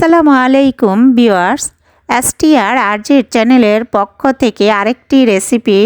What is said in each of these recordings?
আসসালামু আলাইকুম, viewers. STR RZ চ্যানেলের পক্ষ থেকে আরেকটি রেসিপি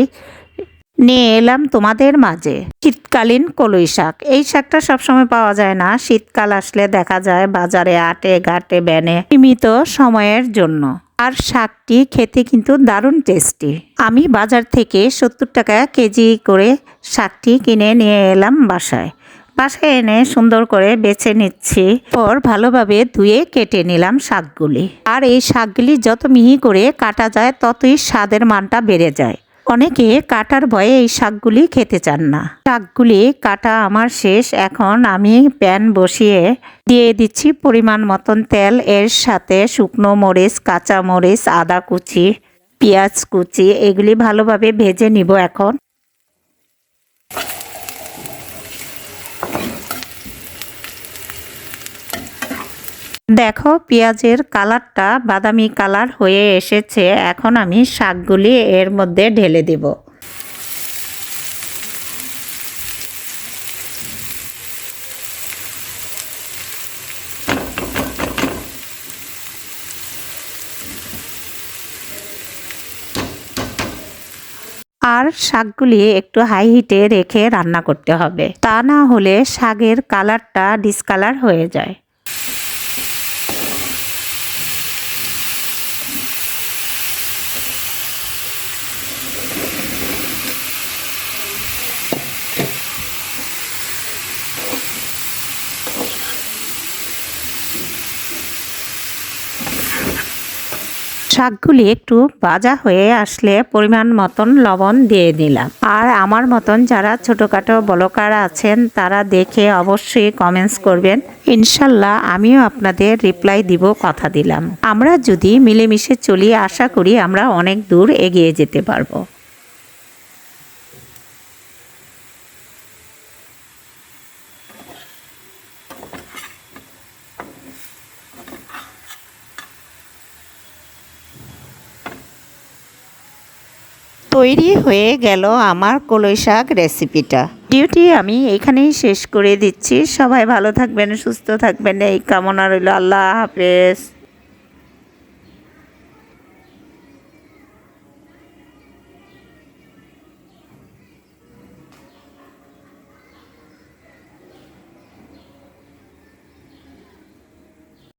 নিয়ে এলাম তোমাদের মাঝে। শীতকালীন কলই শাক। এই শাকটা সবসময় পাওয়া যায় না। শীতকাল আসলে দেখা যায় বাজারে আটে, ঘাটে, ব্যানে, সীমিত সময়ের জন্য। আর শাকটি খেতে কিন্তু দারুণ টেস্টি। আমি বাজার থেকে সত্তর টাকা কেজি করে শাকটি কিনে নিয়ে এলাম বাসায়। বাসায় এনে সুন্দর করে বেছে নিচ্ছি। পর ভালোভাবে ধুয়ে কেটে নিলাম শাকগুলি। আর এই শাকগুলি যত মিহি করে কাটা যায়, ততই স্বাদের মানটা বেড়ে যায়। অনেকে কাটার ভয়ে এই শাকগুলি খেতে চান না। শাকগুলি কাটা আমার শেষ। এখন আমি প্যান বসিয়ে দিয়ে দিচ্ছি পরিমাণ মতন তেল। এর সাথে শুকনো মরিচ, কাঁচা মরিচ, আদা কুচি, পেঁয়াজ কুচি, এগুলি ভালোভাবে ভেজে নিব এখন। দেখো, পেঁয়াজের কালারটা বাদামি কালার হয়ে এসেছে। এখন আমি শাকগুলি এর মধ্যে ঢেলে দেব। আর শাকগুলি একটু হাই হিটে রেখে রান্না করতে হবে। তা না হলে শাকের কালারটা ডিসকালার হয়ে যায়। শাকগুলি একটু ভাজা হয়ে আসলে পরিমাণ মতন লবণ দিয়ে দিলাম। আর আমার মতন যারা ছোটোখাটো বলকার আছেন, তারা দেখে অবশ্যই কমেন্টস করবেন। ইনশাল্লাহ আমিও আপনাদের রিপ্লাই দিব, কথা দিলাম। আমরা যদি মিলেমিশে চলি, আশা করি আমরা অনেক দূর এগিয়ে যেতে পারব। তৈরি হয়ে গেল আমার কলই শাক রেসিপিটা। ডিউটি আমি এখানেই শেষ করে দিচ্ছি। সবাই ভালো থাকবেন, সুস্থ থাকবেন। এই কামনা রইল। আল্লাহ হাফেজ।